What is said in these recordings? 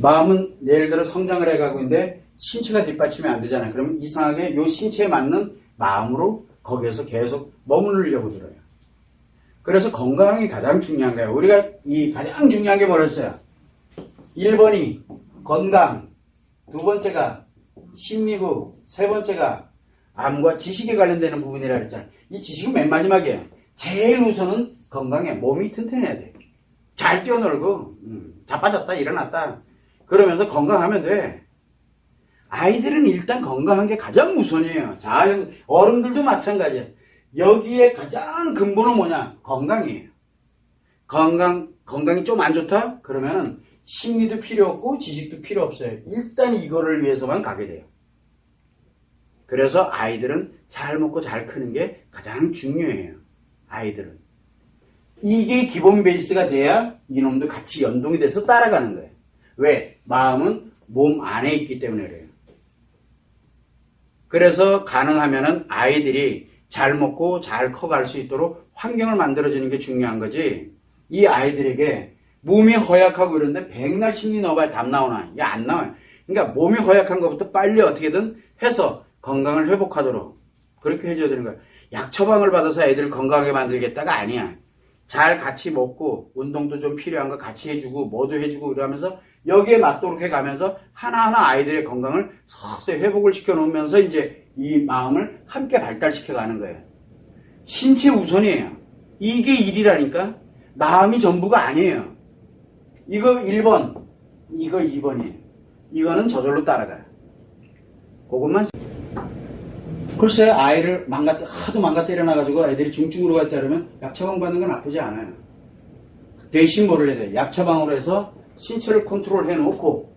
마음은 예를 들어 성장을 해가고 있는데 신체가 뒷받침이 안 되잖아요. 그러면 이상하게 요 신체에 맞는 마음으로 거기에서 계속 머무르려고 들어요. 그래서 건강이 가장 중요한 거예요. 우리가 이 가장 중요한 게 뭐였어요? 1번이 건강, 두 번째가 심리부, 세 번째가 암과 지식에 관련되는 부분이라 그랬잖아요. 이 지식은 맨 마지막이에요. 제일 우선은 건강에 몸이 튼튼해야 돼. 잘 뛰어놀고 음, 자빠졌다 일어났다 그러면서 건강하면 돼. 아이들은 일단 건강한 게 가장 우선이에요. 자, 어른들도 마찬가지예요. 여기에 가장 근본은 뭐냐? 건강이에요. 건강, 건강이 좀 안 좋다? 그러면은 심리도 필요 없고 지식도 필요 없어요. 일단 이거를 위해서만 가게 돼요. 그래서 아이들은 잘 먹고 잘 크는 게 가장 중요해요. 아이들은. 이게 기본 베이스가 돼야 이놈도 같이 연동이 돼서 따라가는 거예요. 왜? 마음은 몸 안에 있기 때문에 그래요. 그래서 가능하면은 아이들이 잘 먹고 잘 커갈 수 있도록 환경을 만들어주는 게 중요한 거지. 이 아이들에게 몸이 허약하고 이런데 백날 심리 넣어봐야 답 나오나? 이게 안 나와요. 그러니까 몸이 허약한 것부터 빨리 어떻게든 해서 건강을 회복하도록 그렇게 해줘야 되는 거야. 약 처방을 받아서 애들을 건강하게 만들겠다가 아니야. 잘 같이 먹고 운동도 좀 필요한 거 같이 해주고 뭐도 해주고 이러면서 여기에 맞도록 해가면서 하나하나 아이들의 건강을 서서히 회복을 시켜놓으면서 이제 이 마음을 함께 발달시켜 가는 거예요. 신체 우선이에요. 이게 일이라니까 마음이 전부가 아니에요. 이거 1번, 이거 2번이에요. 이거는 저절로 따라가요. 그것만 글쎄 아이를 망가 하도 망가 때려놔가지고 애들이 중증으로 갔다 그러면 약 처방 받는 건 나쁘지 않아요. 대신 뭐를 해야 돼요? 약 처방으로 해서 신체를 컨트롤 해놓고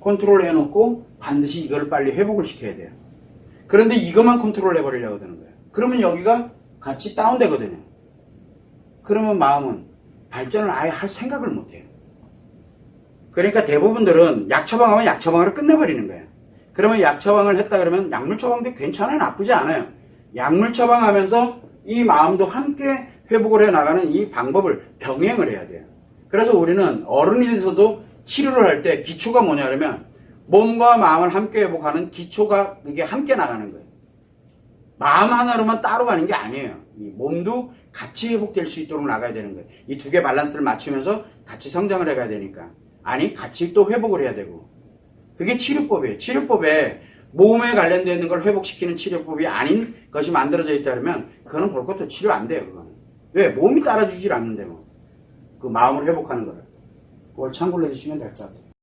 컨트롤 해놓고 반드시 이걸 빨리 회복을 시켜야 돼요. 그런데 이것만 컨트롤 해버리려고 드는 거예요. 그러면 여기가 같이 다운되거든요. 그러면 마음은 발전을 아예 할 생각을 못해요. 그러니까 대부분들은 약 처방하면 약 처방으로 끝내버리는 거예요. 그러면 약 처방을 했다 그러면 약물 처방도 괜찮아요. 나쁘지 않아요. 약물 처방하면서 이 마음도 함께 회복을 해 나가는 이 방법을 병행을 해야 돼요. 그래서 우리는 어른이 돼서도 치료를 할 때 기초가 뭐냐 그러면 몸과 마음을 함께 회복하는 기초가 이게 함께 나가는 거예요. 마음 하나로만 따로 가는 게 아니에요. 이 몸도 같이 회복될 수 있도록 나가야 되는 거예요. 이 두 개 밸런스를 맞추면서 같이 성장을 해가야 되니까. 아니, 같이 또 회복을 해야 되고. 그게 치료법이에요. 치료법에 몸에 관련되어 있는 걸 회복시키는 치료법이 아닌 것이 만들어져 있다 그러면 그거는 볼 것도 치료 안 돼요. 그거는. 왜? 몸이 따라주질 않는데 뭐. 그 마음을 회복하는 거를. 그걸 참고로 해주시면 될 것 같아요.